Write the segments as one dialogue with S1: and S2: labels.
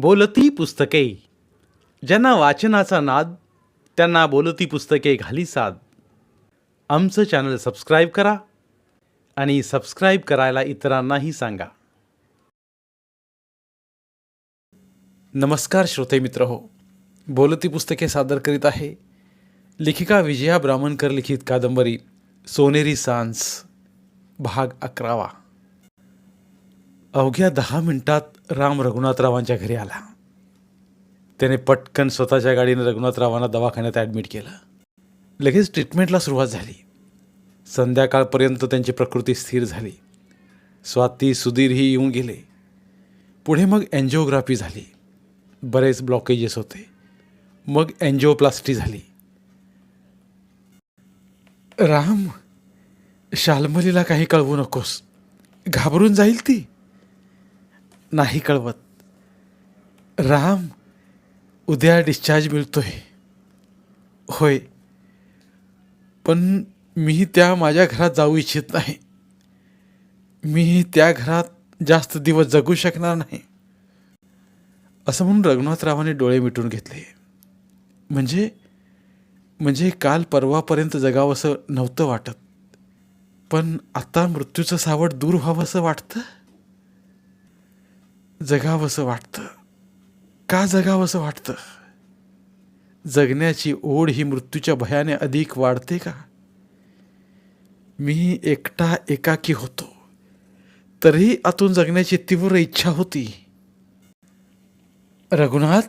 S1: बोलती पुस्तके. ज्यांना वाचनाचा नाद त्यांना बोलती पुस्तके घाली साद. आमचं चॅनल सबस्क्राईब करा आणि सबस्क्राईब करायला इतरांनाही सांगा. नमस्कार श्रोते मित्र हो. बोलती पुस्तके सादर करीत आहे लेखिका विजया ब्राह्मणकर लिखित कादंबरी सोनेरी सांस भाग अकरावा. अवघ्या दहा मिनिटात राम रघुनाथरावांच्या घरी आला. त्याने पटकन स्वतःच्या गाडीने रघुनाथरावांना दवाखान्यात ॲडमिट केलं. लगेच ट्रीटमेंटला सुरुवात झाली. संध्याकाळपर्यंत त्यांची प्रकृती स्थिर झाली. स्वाती सुधीरही येऊन गेले. पुढे मग अँजिओग्राफी झाली. बरेच ब्लॉकेजेस होते. मग अँजिओप्लास्टी झाली. राम शालमलीला काही कळवू नकोस. घाबरून जाईल ती? नाही कळवत. राम उद्या डिस्चार्ज मिळतोय. होय. पण मी त्या माझ्या घरात जाऊ इच्छित नाही. मी त्या घरात जास्त दिवस जगू शकणार नाही. असं म्हणून रघुनाथरावाने डोळे मिटून घेतले. म्हणजे म्हणजे काल परवापर्यंत जगावंसं नव्हतं वाटत. पण आता मृत्यूचं सावट दूर व्हावंसं वाटतं? जगावंसं वाटतं? का जगावंसं वाटतं? जगण्याची ओढ ही मृत्यूच्या भयाने अधिक वाढते का? मी एकटा एकाकी होतो. तरीही आतून जगण्याची तीव्र इच्छा होती. रघुनाथ?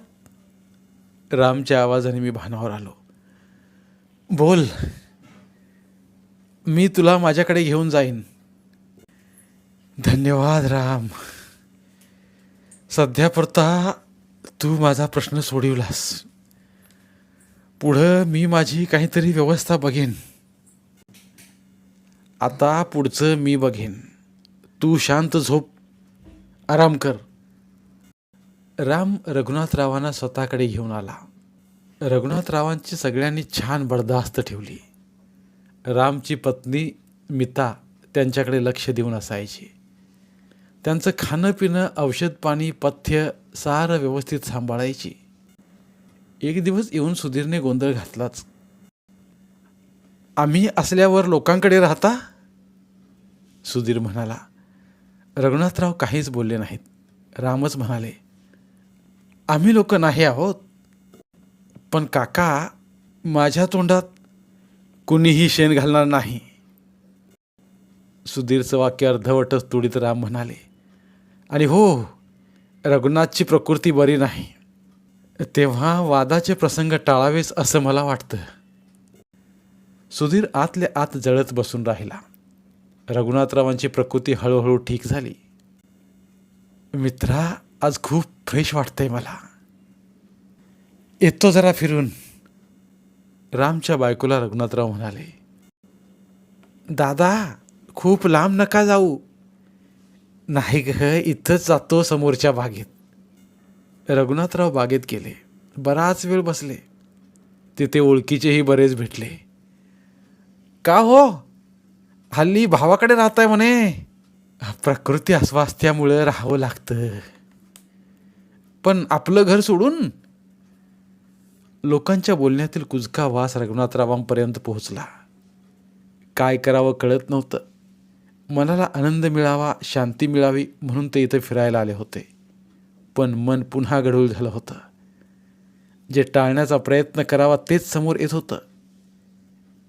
S1: रामच्या आवाजाने मी भानावर आलो. बोल. मी तुला माझ्याकडे घेऊन जाईन. धन्यवाद राम. सध्यापुरता तू माझा प्रश्न सोडविलास. पुढं मी माझी काहीतरी व्यवस्था बघेन. आता पुढचं मी बघेन. तू शांत झोप. आराम कर. राम रघुनाथरावांना स्वतःकडे घेऊन आला. रघुनाथरावांची सगळ्यांनी छान बडदास्त ठेवली. रामची पत्नी मिता त्यांच्याकडे लक्ष देऊन असायची. त्यांचं खाणं पिणं औषध पाणी पथ्य सारं व्यवस्थित सांभाळायची. एक दिवस येऊन सुधीरने गोंधळ घातलाच. आम्ही असल्यावर लोकांकडे राहता? सुधीर म्हणाला. रघुनाथराव काहीच बोलले नाहीत. रामच म्हणाले. आम्ही लोक नाही आहोत. पण काका माझ्या तोंडात कुणीही शेण घालणार नाही. सुधीरचं वाक्य अर्धवटच तुडीत राम म्हणाले. आणि हो रघुनाथची प्रकृती बरी नाही. तेव्हा वादाचे प्रसंग टाळावेच असं मला वाटतं. सुधीर आतल्या आत जळत बसून राहिला. रघुनाथरावांची प्रकृती हळूहळू ठीक झाली. मित्रा आज खूप फ्रेश वाटतंय मला. येतो जरा फिरून. रामच्या बायकोला रघुनाथराव म्हणाले दादा खूप लांब नका जाऊ. नाही ग इथंच जातो समोरच्या बागेत. रघुनाथराव बागेत गेले. बराच वेळ बसले. तिथे ओळखीचेही बरेच भेटले. का हो? हल्ली भावाकडे राहताय म्हणे. प्रकृती अस्वास्थ्यामुळं राहावं लागतं. पण आपलं घर सोडून? लोकांच्या बोलण्यातील कुजका वास रघुनाथरावांपर्यंत पोहोचला. काय करावं कळत नव्हतं. मनाला आनंद मिळावा शांती मिळावी म्हणून ते इथं फिरायला आले होते. पण मन पुन्हा गढूळ झालं होतं. जे टाळण्याचा प्रयत्न करावा तेच समोर येत होतं.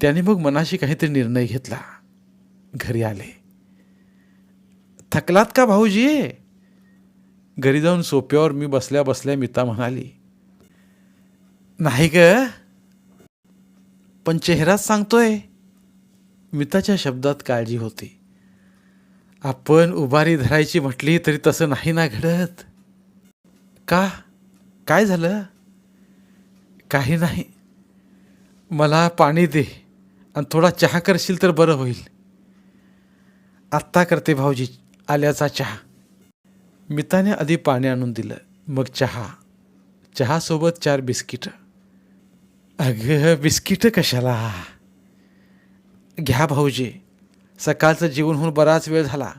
S1: त्याने मग मनाशी काहीतरी निर्णय घेतला. घरी आले. थकलात का भाऊजी? घरी जाऊन सोप्यावर मी बसल्या बसल्या मिता म्हणाली. नाही ग. पण चेहराच सांगतोय. मिताच्या शब्दात काळजी होती. आपण उभारी धरायची म्हटली तरी तसं नाही ना घडत. का? काय झालं? काही नाही. मला पाणी दे आणि थोडा चहा करशील तर बरं होईल. आत्ता करते भाऊजी आल्याचा चहा. मिताने आधी पाणी आणून दिलं. मग चहा. चहासोबत चार बिस्किटं. अगं बिस्किटं कशाला? घ्या भाऊजी. सकाळचं जेवणहून बराच वेळ झाला.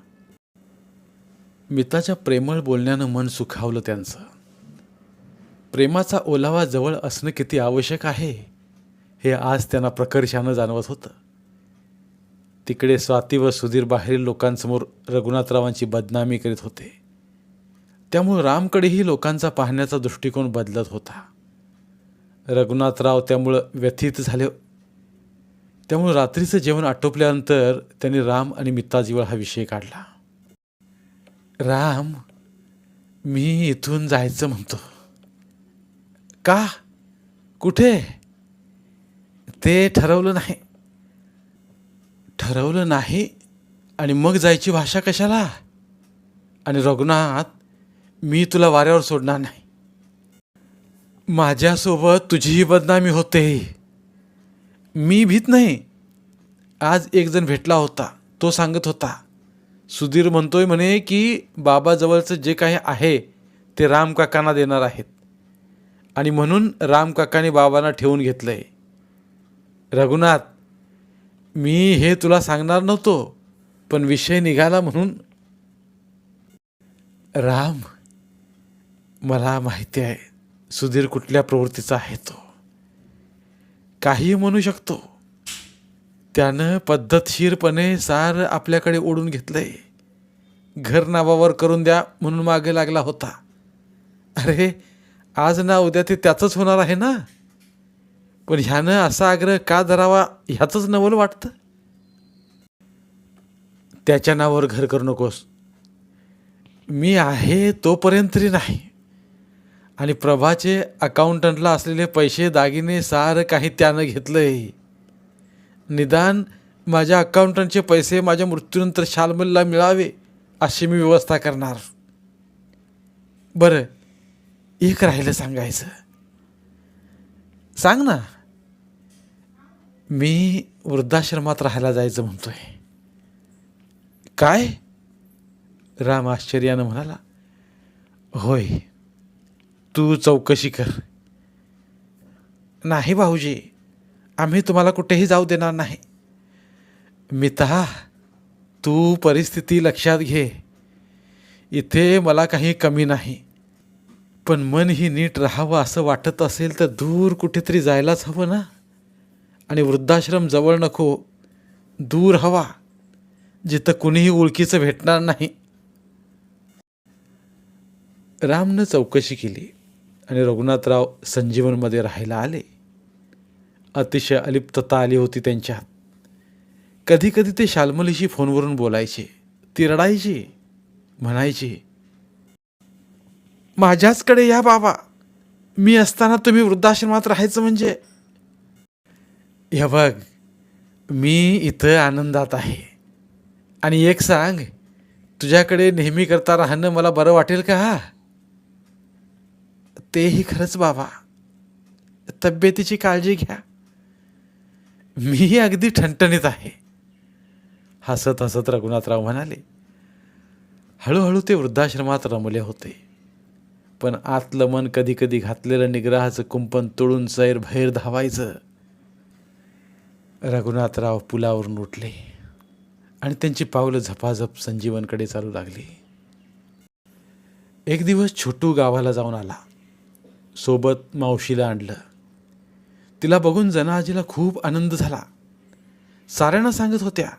S1: मिताच्या प्रेमळ बोलण्यानं मन सुखावलं त्यांचं. प्रेमाचा ओलावा जवळ असणं किती आवश्यक आहे हे आज त्यांना प्रकर्षानं जाणवत होतं. तिकडे स्वाती व सुधीर बाहेरील लोकांसमोर रघुनाथरावांची बदनामी करीत होते. त्यामुळे रामकडेही लोकांचा पाहण्याचा दृष्टिकोन बदलत होता. रघुनाथराव त्यामुळं व्यथित झाले त्यामुळे रात्रीचं जेवण आटोपल्यानंतर त्यांनी राम आणि मित्ताजीवर हा विषय काढला. राम मी इथून जायचं म्हणतो. का? कुठे? ते ठरवलं नाही. ठरवलं नाही आणि मग जायची भाषा कशाला? आणि रघुनाथ मी तुला वाऱ्यावर सोडणार नाही. माझ्यासोबत तुझीही बदनामी होते. मी भीत नाही. आज एक जण भेटला होता. तो सांगत होता सुधीर म्हणतोय म्हणे की बाबाजवळचं जे काही आहे ते राम काकांना देणार आहेत. आणि म्हणून राम बाबांना ठेवून घेतलंय. रघुनाथ मी हे तुला सांगणार नव्हतो पण विषय निघाला म्हणून राम मला माहिती आहे सुधीर कुठल्या प्रवृत्तीचा आहे तो. काही म्हणू शकतो. त्यानं पद्धतशीरपणे सार आपल्याकडे ओढून घेतलंय. घर नावावर करून द्या म्हणून मागे लागला होता. अरे आज ना उद्या ते त्याचंच होणार आहे ना? पण ह्यानं असा आग्रह का धरावा ह्याचंच नवल वाटतं? त्याच्या नावावर घर करू नकोस. मी आहे तोपर्यंत तरी नाही. आणि प्रभाचे अकाउंटंटला असलेले पैसे दागिने सारं काही त्यानं घेतलंय. निदान माझ्या अकाउंटंटचे पैसे माझ्या मृत्यूनंतर शालमलला मिळावे अशी मी व्यवस्था करणार. बरं एक राहिलं सांगायचं. सांग ना. मी वृद्धाश्रमात राहायला जायचं म्हणतोय. काय? राम आश्चर्यानं म्हणाला. होय. तू चौकशी कर. नाही भाऊजी आम्ही तुम्हाला कुठेही जाऊ देणार नाही. मिता तू परिस्थिती लक्षात घे. इथे मला काही कमी नाही. पण मन ही नीट राहावं असं वाटत असेल तर दूर कुठेतरी जायलाच हवं ना? आणि वृद्धाश्रम जवळ नको दूर हवा जिथं कुणीही ओळखीचं भेटणार नाही. रामनं चौकशी केली. आणि रघुनाथराव संजीवनमध्ये राहायला आले. अतिशय अलिप्तता आली होती त्यांच्यात कधी कधी ते शालमलीशी फोनवरून बोलायचे ती रडायची म्हणायची माझ्याचकडे या बाबा मी असताना तुम्ही वृद्धाश्रमात राहायचं म्हणजे? हे बघ मी इथं आनंदात आहे. आणि एक सांग तुझ्याकडे नेहमी करता राहणं मला बरं वाटेल का? तेही खरंच बाबा. तब्येतीची काळजी घ्या. मीही अगदी ठणठणीत आहे. हसत हसत रघुनाथराव म्हणाले हळूहळू ते वृद्धाश्रमात रमले होते. पण आतलं मन कधी कधी घातलेलं निग्रहाचं कुंपण तोडून सैर भैर धावायचं. रघुनाथराव पुलावरून उठले आणि त्यांची पावलं झपाझप संजीवनकडे चालू लागली. एक दिवस छोटू गावाला जाऊन आला. सोबत मावशीला आणलं. तिला बघून जनाजीला खूप आनंद झाला. साऱ्यांना सांगत होत्या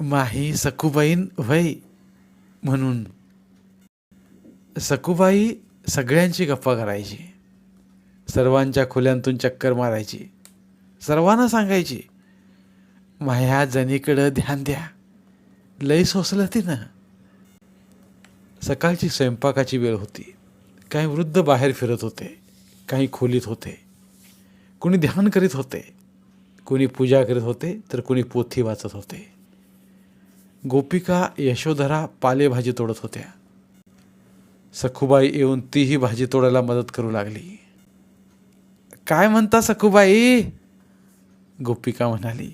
S1: माही सखूबाईन वय म्हणून. सखूबाई सगळ्यांची गप्पा करायची. सर्वांच्या खोल्यांतून चक्कर मारायची. सर्वांना सांगायची माह्या जनीकडं ध्यान द्या. लई सोसलं ती ना सकाळची स्वयंपाकाची वेळ होती. काही वृद्ध बाहेर फिरत होते काही खोलीत होते. कोणी ध्यान करीत होते कोणी पूजा करीत होते तर कोणी पोथी वाचत होते. गोपिका यशोधरा पालेभाजी तोडत होत्या. सखूबाई येऊन तीही भाजी तोडायला मदत करू लागली. काय म्हणता सखूबाई? गोपिका म्हणाली.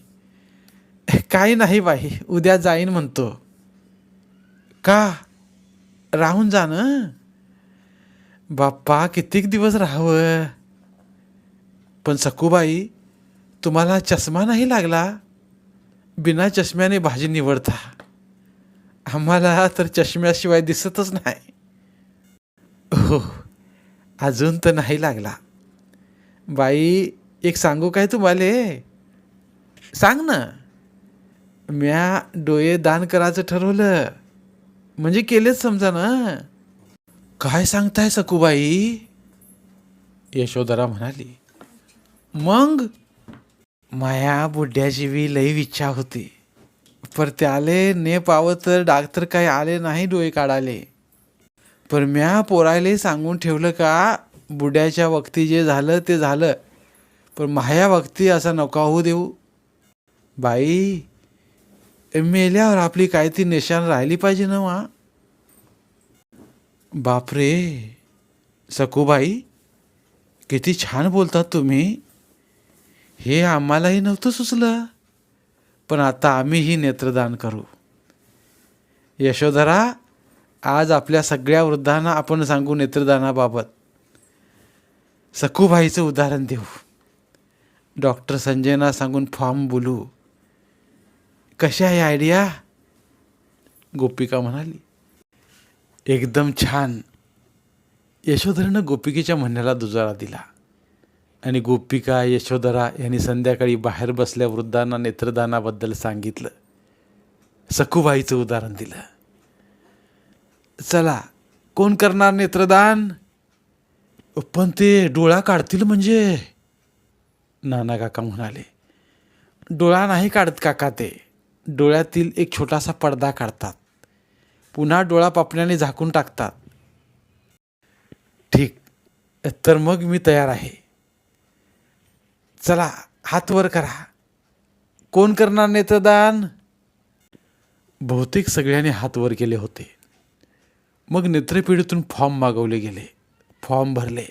S1: काही नाही बाई उद्या जाईन म्हणतो. का? राहून जा ना. बाप्पा कितीक दिवस राहावं? पण सखूबाई तुम्हाला चष्मा नाही लागला? बिना चष्म्याने भाजी निवडता. आम्हाला तर चष्म्याशिवाय दिसतच नाही. हो अजून तर नाही लागला. बाई एक सांगू काय तुम्हाला? सांग ना. म्या डोळे दान करायचं ठरवलं. म्हणजे केलेच समजा ना. काय सांगताय सकूबाई यशोधरा म्हणाली मग माया बुड्याची बी लई इच्छा होती पर त्याले ने पावं तर डॉक्टर काही आले नाही डोळे काढाले पण म्या पोरायले सांगून ठेवलं का बुड्याच्या वक्ती जे झालं ते झालं पण माया वक्ती असा नका होऊ देऊ. बाई मेल्यावर आपली काय ती निशाण राहिली पाहिजे ना वा बापरे सकूबाई किती छान बोलतात तुम्ही. हे आम्हालाही नव्हतं सुचलं पण आता आम्हीही नेत्रदान करू. यशोधरा आज आपल्या सगळ्या वृद्धांना आपण सांगू नेत्रदानाबाबत. सकूबाईचं उदाहरण देऊ. डॉक्टर संजयना सांगून फॉर्म बोलू. कशी आहे आयडिया? गोपिका म्हणाली. एकदम छान. यशोधरनं गोपिकेच्या म्हणण्याला दुजारा दिला. आणि गोपिका यशोधरा यांनी संध्याकाळी बाहेर बसल्या वृद्धांना नेत्रदानाबद्दल सांगितलं. सखूबाईचं उदाहरण दिलं. चला कोण करणार नेत्रदान? पण ते डोळा काढतील म्हणजे. नाना काका म्हणाले. डोळा नाही काढत काका ते. डोळ्यातील एक छोटासा पडदा काढतात. पुन्हा डोळा पापण्याने झाकून टाकतात. ठीक. तर मग मी तयार आहे. चला हात वर करा. कोण करणार नेत्रदान? बहुतेक सगळ्यांनी हात वर केले होते. मग नेत्रपिढीतून फॉर्म मागवले गेले. फॉर्म भरले.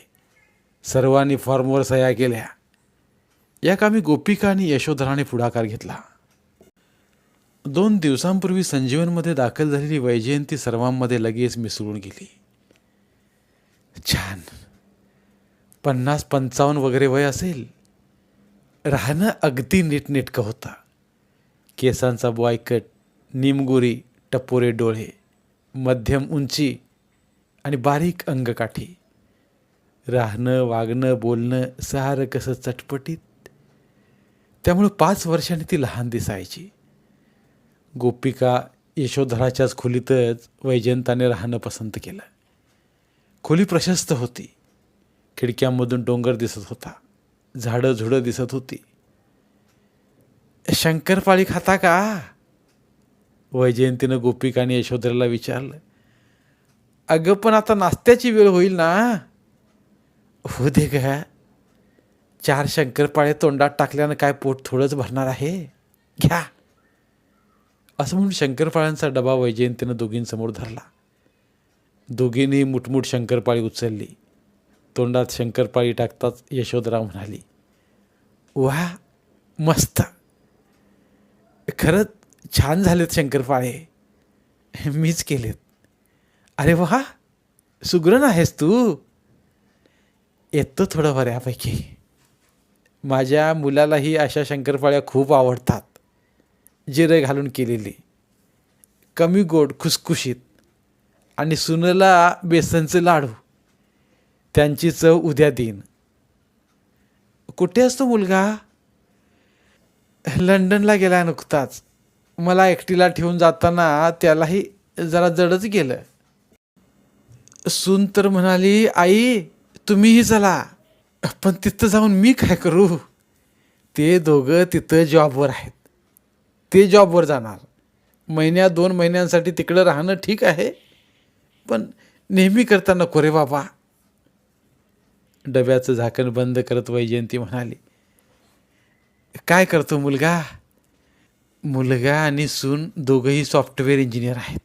S1: सर्वांनी फॉर्मवर सह्या केल्या. या कामी गोपिका आणि यशोधराने पुढाकार घेतला. दोन दिवसांपूर्वी संजीवनमध्ये दाखल झालेली वैजयंती सर्वांमध्ये लगेच मिसळून गेली. छान. पन्नास पंचावन्न वगैरे वय असेल. राहणं अगदी नीटनेटकं होता. केसांचा बॉयकट निमगुरी टपोरे डोळे मध्यम उंची आणि बारीक अंगकाठी. राहणं वागणं बोलणं सारं कसं चटपटीत. त्यामुळं पाच वर्षांनी ती लहान दिसायची. गोपिका यशोधराच्याच खोलीतच वैजयंताने राहणं पसंत केलं. खोली प्रशस्त होती. खिडक्यांमधून डोंगर दिसत होता. झाडं झुडं दिसत होती. शंकरपाळी खाता का? वैजयंतीनं गोपिकाने यशोधराला विचारलं. अगं पण आता नाश्त्याची वेळ होईल ना? हो दे ग. चार शंकरपाळे तोंडात टाकल्यानं काय पोट थोडंच भरणार आहे? घ्या. असं म्हणून शंकरपाळ्यांचा डबा वैजयंतीनं दोघींसमोर धरला. दोघींनी मुठमुठ शंकरपाळी उचलली. तोंडात शंकरपाळी टाकताच यशोधरा म्हणाली वा मस्त. खरंच छान झालेत शंकरपाळे. मीच केलेत. अरे वा सुग्रण आहेस तू. येतो थोडं बऱ्यापैकी. माझ्या मुलालाही अशा शंकरपाळ्या खूप आवडतात. जिरे घालून केलेली. कमी गोड खुसखुशीत. आणि सुनेला बेसनचे लाडू. त्यांची चव उद्या देईन. कुठे असतो मुलगा? लंडनला गेला नुकताच. मला एकटीला ठेवून जाताना त्यालाही जरा जडच गेलं. सून तर म्हणाली आई तुम्हीही चला. पण तिथं जाऊन मी काय करू? ते दोघं तिथं जॉबवर आहेत. ते जॉबवर जाणार. महिन्या दोन महिन्यांसाठी तिकडं राहणं ठीक आहे पण नेहमी करता नको रे बाबा. डब्याचं झाकण बंद करत वैजयंती म्हणाली काय करतो मुलगा? मुलगा आणि सून दोघंही सॉफ्टवेअर इंजिनियर आहेत.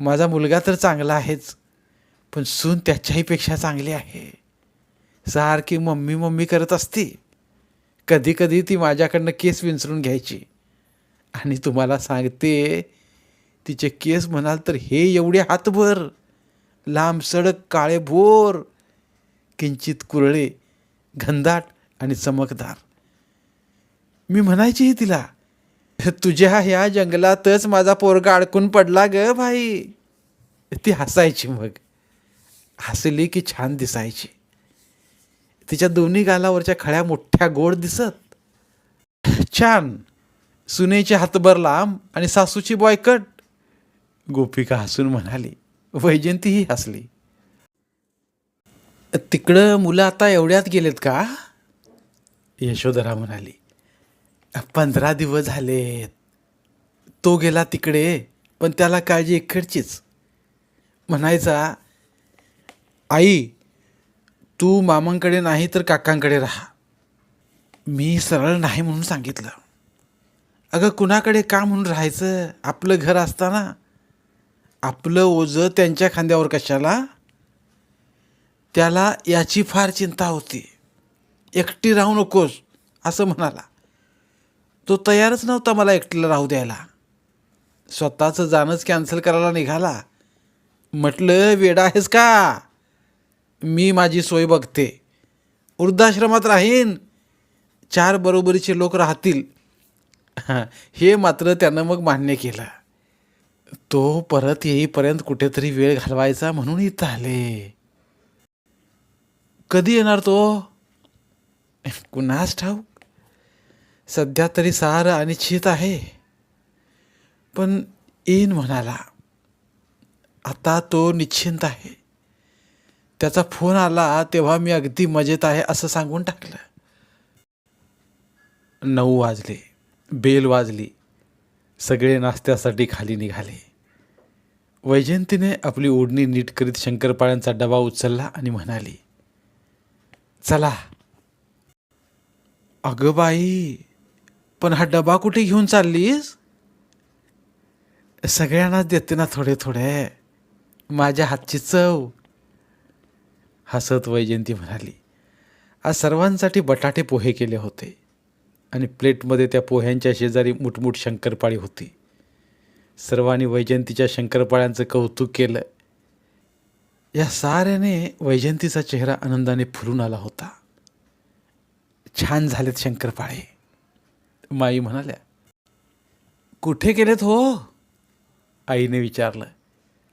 S1: माझा मुलगा तर चांगला आहेच पण सून त्याच्याहीपेक्षा चांगली आहे. सारखी मम्मी मम्मी करत असती. कधी कधी ती माझ्याकडनं केस विंचरून घ्यायची. आणि तुम्हाला सांगते तिचे केस म्हणाल तर हे एवढे हातभर लांब सडक काळे भोर किंचित कुरळे घनदाट आणि चमकदार. मी म्हणायची तिला तुझ्या ह्या जंगलातच माझा पोरगा अडकून पडला ग भाई. ती हसायची मग. हसली की छान दिसायची. तिच्या दोन्ही गालावरच्या खळ्या मोठ्या गोड दिसत. छान. सुनेचे हातभर लांब आणि सासूची बॉयकट. गोपिका हसून म्हणाली वैजयंतीही हसली. तिकडं मुलं आता एवढ्यात गेलेत का? यशोधरा म्हणाली पंधरा दिवस झालेत. तो गेला तिकडे पण त्याला काळजी इकडचीच म्हणायचा आई तू मामांकडे नाही तर काकांकडे राहा. मी सरळ नाही म्हणून सांगितलं. अगं कुणाकडे का म्हणून राहायचं? आपलं घर असताना. आपलं ओझं त्यांच्या खांद्यावर कशाला? त्याला याची फार चिंता होती. एकटी राहू नकोस असं म्हणाला. तो तयारच नव्हता मला एकटीला राहू द्यायला. स्वतःचं जाणंच कॅन्सल करायला निघाला. म्हटलं वेडा आहेस का? मी माझी सोय बघते. वृद्धाश्रमात राहीन. चार बरोबरीचे लोक राहतील. हे मात्र त्यानं मग मान्य केलं. तो परत येईपर्यंत कुठेतरी वेळ घालवायचा म्हणून इथं आले कधी येणार तो? कुणास ठाऊक? सध्या तरी सार अनिश्चित आहे. पण येईन म्हणाला. आता तो निश्चिंत आहे. त्याचा फोन आला तेव्हा मी अगदी मजेत आहे असं सांगून टाकलं. नऊ वाजले. बेल वाजली. सगळे नाश्त्यासाठी खाली निघाले. वैजयंतीने आपली ओढणी नीट करीत शंकरपाळ्यांचा डबा उचलला आणि म्हणाली चला. अगं बाई पण हा डबा कुठे घेऊन चाललीस? सगळ्यांनाच देते ना थोडे थोडे. माझ्या हातची चव. हसत वैजयंती म्हणाली आज सर्वांसाठी बटाटे पोहे केले होते. आणि प्लेटमध्ये त्या पोह्यांच्या शेजारी मुठमुठ शंकरपाळी होती. सर्वांनी वैजयंतीच्या शंकरपाळ्यांचं कौतुक केलं. या साऱ्याने वैजयंतीचा चेहरा आनंदाने फुलून आला होता. छान झालेत शंकरपाळे. माई म्हणाल्या कुठे गेलेत हो? आईने विचारलं.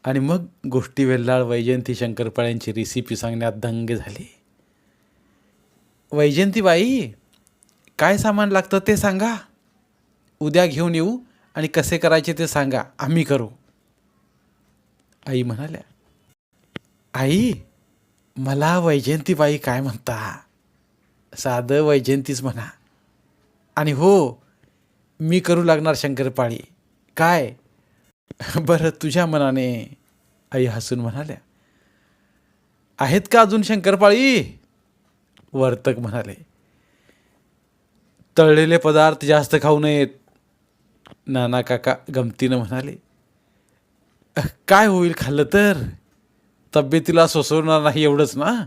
S1: आणि मग गोष्टी वेल्लाळ वैजयंती शंकरपाळ्यांची रेसिपी सांगण्यात दंग झाली. वैजयंतीबाई काय सामान लागतं ते सांगा. उद्या घेऊन येऊ आणि कसे करायचे ते सांगा. आम्ही करू. आई म्हणाल्या आई मला वैजयंतीबाई काय म्हणता? साधं वैजयंतीच म्हणा. आणि हो मी करू लागणार शंकरपाळी. काय? बरं तुझ्या मनाने. आई हसून म्हणाल्या आहेत का अजून शंकरपाळी? वर्तक म्हणाले तळलेले पदार्थ जास्त खाऊ नयेत. नाना काका गमतीनं म्हणाले काय होईल खाल्लं तर? तब्येतीला सोसवणार नाही एवढंच ना?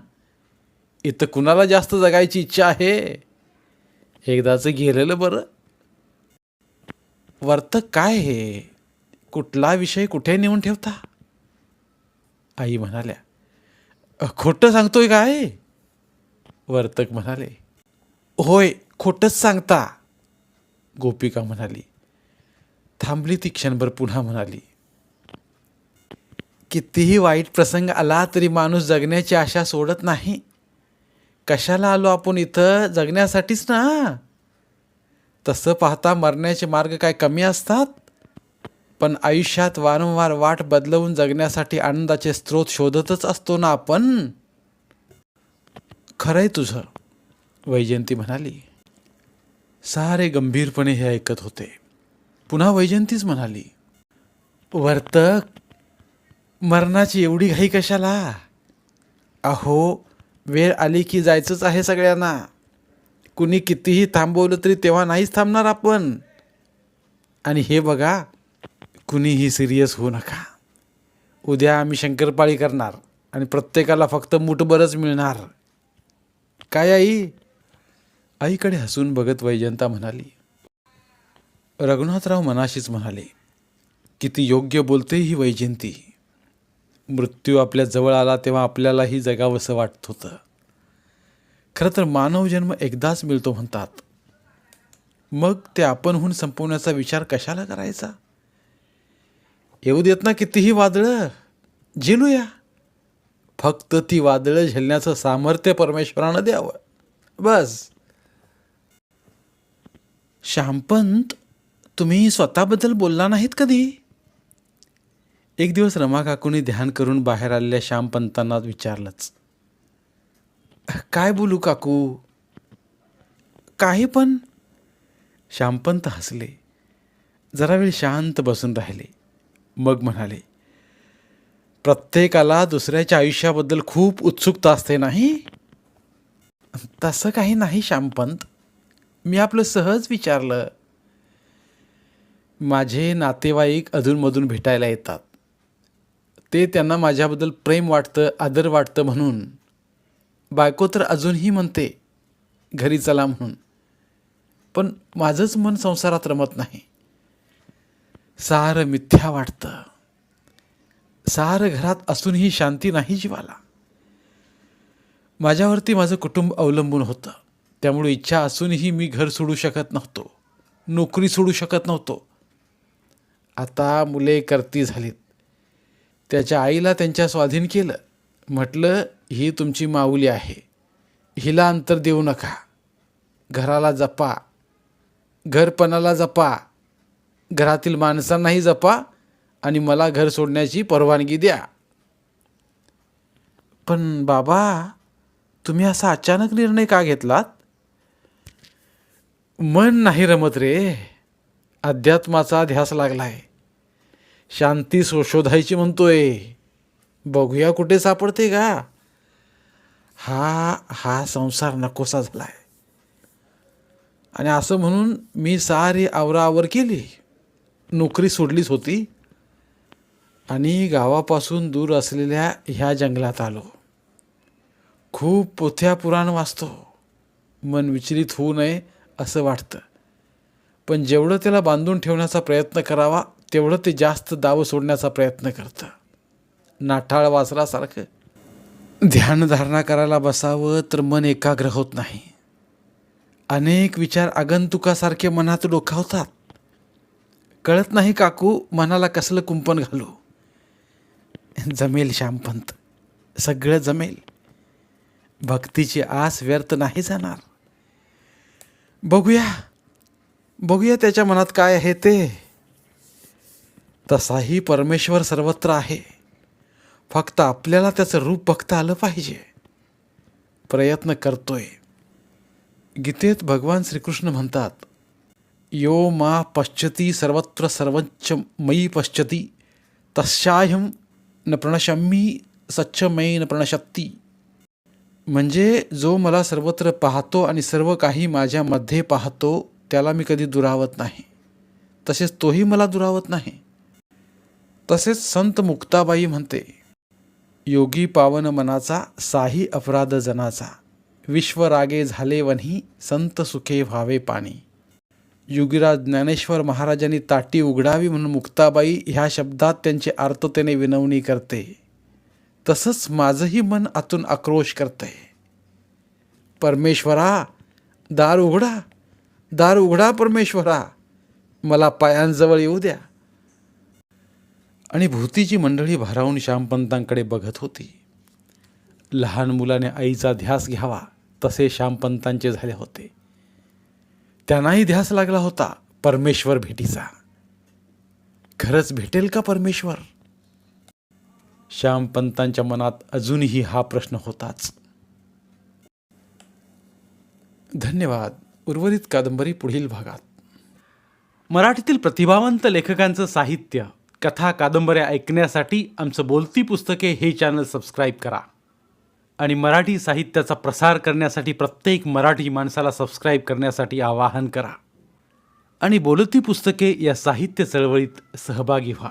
S1: इथं कुणाला जास्त जगायची इच्छा आहे? एकदाचं गेलेलं बरं. वर्तक काय हे? कुठला विषय कुठे नेऊन ठेवता? आई म्हणाल्या खोटं सांगतोय काय? वर्तक म्हणाले होय खोटंच सांगता. गोपिका म्हणाली थांबली ती क्षणभर पुन्हा म्हणाली कितीही वाईट प्रसंग आला तरी माणूस जगण्याची आशा सोडत नाही. कशाला आलो आपण इथं जगण्यासाठीच ना? तसं पाहता मरण्याचे मार्ग काय कमी असतात? पण आयुष्यात वारंवार वाट बदलवून जगण्यासाठी आनंदाचे स्रोत शोधतच असतो ना आपण? खरंय तुझं वैजयंती म्हणाली. सारे गंभीरपणे हे ऐकत होते. पुन्हा वैजयंतीच म्हणाली वर्तक मरणाची एवढी घाई कशाला? अहो वेळ आली की जायचंच आहे सगळ्यांना. कुणी कितीही थांबवलं तरी तेव्हा नाहीच थांबणार आपण. आणि हे बघा कुणीही सिरियस होऊ नका. उद्या आम्ही शंकरपाळी करणार आणि प्रत्येकाला फक्त मुठभरच मिळणार. काय आई? आईकडे हसून बघत वैजयंता म्हणाली रघुनाथराव मनाशीच म्हणाले किती योग्य बोलते ही वैजयंती. मृत्यू आपल्या जवळ आला तेव्हा आपल्यालाही जगावंसं वाटत होतं. खरं तर मानव जन्म एकदाच मिळतो म्हणतात. मग ते आपणहून संपवण्याचा विचार कशाला करायचा? येऊ देत ना कितीही वादळं. झेलूया. फक्त ती वादळं झेलण्याचं सामर्थ्य परमेश्वरानं द्यावं. बस. श्यामपंत तुम्ही स्वतःबद्दल बोलला नाहीत कधी? एक दिवस रमाकाकूनी ध्यान करून बाहेर आलेल्या श्यामपंतांना विचारलंच. काय बोलू काकू? काही पण. श्यामपंत हसले. जरा वेळ शांत बसून राहिले. मग म्हणाले प्रत्येकाला दुसऱ्याच्या आयुष्याबद्दल खूप उत्सुकता असते नाही? तसं काही नाही श्यामपंत. मी आपलं सहज विचारलं माझे नातेवाईक अधूनमधून भेटायला येतात. ते त्यांना माझ्याबद्दल प्रेम वाटतं आदर वाटतं म्हणून. बायको तर अजूनही म्हणते घरी चला म्हणून. पण माझंच मन संसारात रमत नाही. सारं मिथ्या वाटतं. सारं घरात असूनही शांती नाही जीवाला. माझ्यावरती माझं कुटुंब अवलंबून होतं. त्यामुळे इच्छा असूनही मी घर सोडू शकत नव्हतो. नोकरी सोडू शकत नव्हतो. आता मुले करती झालीत. त्याच्या आईला त्यांच्या स्वाधीन केलं. म्हटलं ही तुमची माऊली आहे. हिला अंतर देऊ नका. घराला जपा. घरपणाला जपा. घरातील माणसांनाही जपा आणि मला घर सोडण्याची परवानगी द्या. पण बाबा तुम्ही असा अचानक निर्णय का घेतलात? मन नाही रमत रे. अध्यात्माचा ध्यास लागलाय. शांती शो शोधायची म्हणतोय. बघूया कुठे सापडते का हा हा संसार नकोसा झालाय. आणि असं म्हणून मी सारी आवराआवर केली. नोकरी सोडलीच होती. आणि गावापासून दूर असलेल्या ह्या जंगलात आलो. खूप पोथ्या पुराण वाचतो. मन विचलित होऊ नये असं वाटतं. पण जेवढं त्याला बांधून ठेवण्याचा प्रयत्न करावा तेवढं ते जास्त दाव सोडण्याचा प्रयत्न करतं. नाठाळ वासरासारखं. ध्यानधारणा करायला बसावं तर मन एकाग्र होत नाही. अनेक विचार आगंतुकासारखे मनात डोकावतात कळत नाही काकू मनाला कसलं कुंपण घालू. जमेल श्यामपंत. सगळं जमेल. भक्तीची आस व्यर्थ नाही जाणार. बघूया. बघूया त्याच्या मनात काय आहे ते. तसाही परमेश्वर सर्वत्र आहे. फक्त आपल्याला त्याचं रूप बघता आलं पाहिजे. प्रयत्न करतोय. गीतेत भगवान श्रीकृष्ण म्हणतात यो मा पश्यती सर्वत्र सर्वोच्च मयी पश्यती तस्याहं न प्रणशम्मी सच्चमयी न प्रणशक्ती. म्हणजे जो मला सर्वत्र पाहतो आणि सर्व काही माझ्यामध्ये पाहतो त्याला मी कधी दुरावत नाही. तसेच तोही मला दुरावत नाही. तसेच संत मुक्ताबाई म्हणते योगी पावन मनाचा साही अपराध जनाचा. विश्वरागे झाले वन्ही संत सुखे व्हावे पाणी. युगीराज ज्ञानेश्वर महाराजांनी ताटी उघडावी म्हणून मुक्ताबाई ह्या शब्दात त्यांची आर्ततेने विनवणी करते. तसंच माझंही मन आतून आक्रोश करतंय. परमेश्वरा दार उघडा दार उघडा परमेश्वरा मला पायांजवळ येऊ द्या. आणि भूतीची मंडळी भारावून श्यामपंतांकडे बघत होती. लहान मुलाने आईचा ध्यास घ्यावा तसे श्यामपंतांचे झाले होते. त्यांनाही ध्यास लागला होता परमेश्वर भेटीचा. खरंच भेटेल का परमेश्वर? श्यामपंतांच्या मनात अजूनही हा प्रश्न होताच. धन्यवाद. उर्वरित कादंबरी पुढील भागात. मराठीतील प्रतिभावंत लेखकांचं साहित्य कथा कादंबऱ्या ऐकण्यासाठी आमचं बोलती पुस्तके हे चॅनल सबस्क्राईब करा. आणि मराठी साहित्याचा प्रसार करण्यासाठी प्रत्येक मराठी माणसाला सबस्क्राईब करण्यासाठी आवाहन करा. आणि बोलती पुस्तके या साहित्य चळवळीत सहभागी व्हा.